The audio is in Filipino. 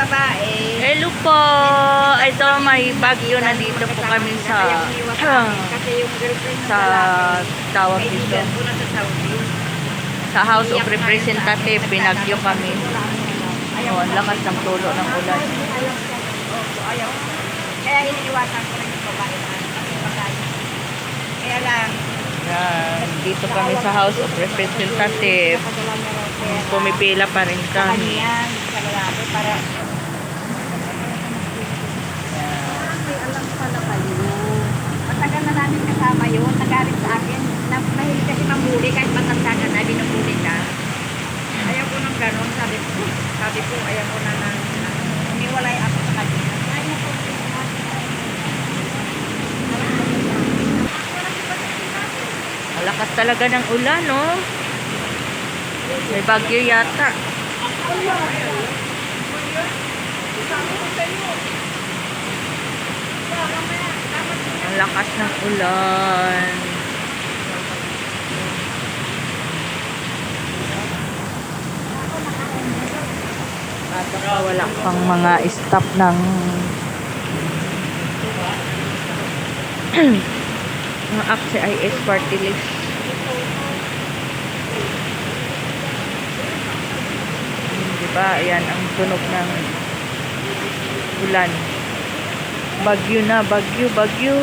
babae. Hello po! Ito may bagyo na dito po kami sa kasi yung girlfriend ng sa tawag dito sa House of Representative pinagyo kami. Oh, ang lakas ng tulo ng ulan. Kaya iniiwasan ko yung babae kasi babae. Kaya lang, Yan, dito kami sa House of Representative. Pumipila pa rin kami. para... Malakas talaga ng ulan, no? May bagyo yata. Ang lakas ng ulan. At baka wala pang mga staff ng ng AXE-IS party list. Diba? Ayan ang tunog ng ulan. Bagyo na, bagyo, bagyo.